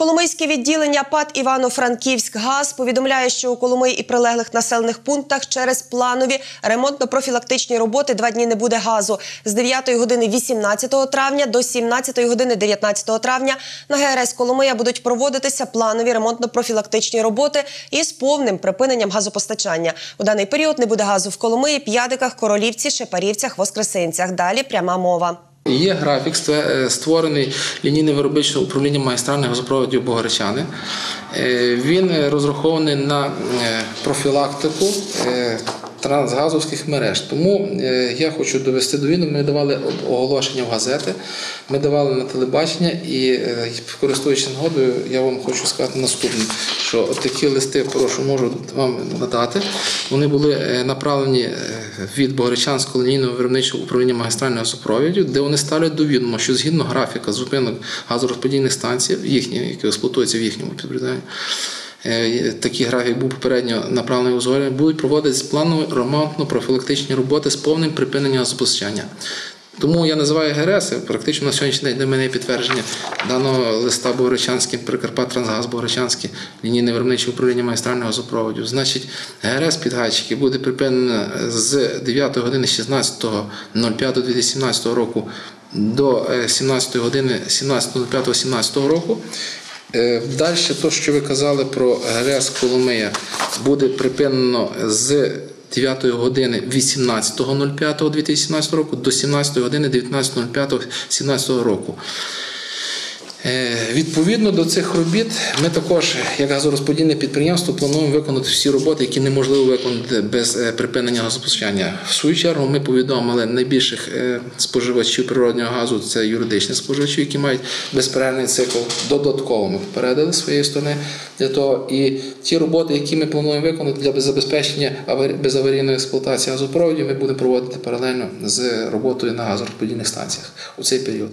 Коломийське відділення ПАД Івано-Франківськ-ГАЗ повідомляє, що у Коломиї і прилеглих населених пунктах через планові ремонтно-профілактичні роботи два дні не буде газу. З 9 години 18 травня до 17 години 19 травня на ГРС Коломия будуть проводитися планові ремонтно-профілактичні роботи із повним припиненням газопостачання. У даний період не буде газу в Коломиї, П'ядиках, Королівці, Шепарівцях, Воскресинцях. Далі пряма мова. Є графік е, створений лінійне виробниче управління магістральних газопроводів Богородчани. Е, Він розрахований на е, профілактику трансгазовських мереж. Тому е, я хочу довести до відома, ми давали оголошення в газети, ми давали на телебачення і, е, користуючись нагодою, я вам хочу сказати наступне, що такі листи, прошу, можу вам надати. Вони були е, направлені від Богородчанського лінійного виробничого управління магістральних газопровідів, де вони ставлять до відома, що згідно графіка зупинок газорозподільних станцій, їхні, які експлуатуються в їхньому підприємстві, такий графік був попередньо направлений у згорі, будуть проводитись планові ремонтно-профілактичні роботи з повним припиненням газопостачання. Тому я називаю ГРС, практично на сьогоднішній день для мене є підтвердження даного листа Богородчанським, Прикарпат Трансгаз Богородчанське, лінійне виробниче управління магістрального газопроводів. Значить, ГРС підгайчики буде припинено з 9 години 16.05.2017 року до е, 17 години 17.05.17 року. Далі, то, що ви казали про ГРС Коломия, буде припинено з 9 години 18.05.2017 року до 17 години 19.05.2017 року. Е, Відповідно до цих робіт, ми також, як газорозподільне підприємство, плануємо виконати всі роботи, які неможливо виконати без е, припинення газопостачання. В свою чергу ми повідомили найбільших е, споживачів природнього газу це юридичні споживачі, які мають безперервний цикл. Додатково ми попередили своєї сторони для того. І ті роботи, які ми плануємо виконати для забезпечення аварі- безаварійної експлуатації газопроводів, ми будемо проводити паралельно з роботою на газорозподільних станціях у цей період.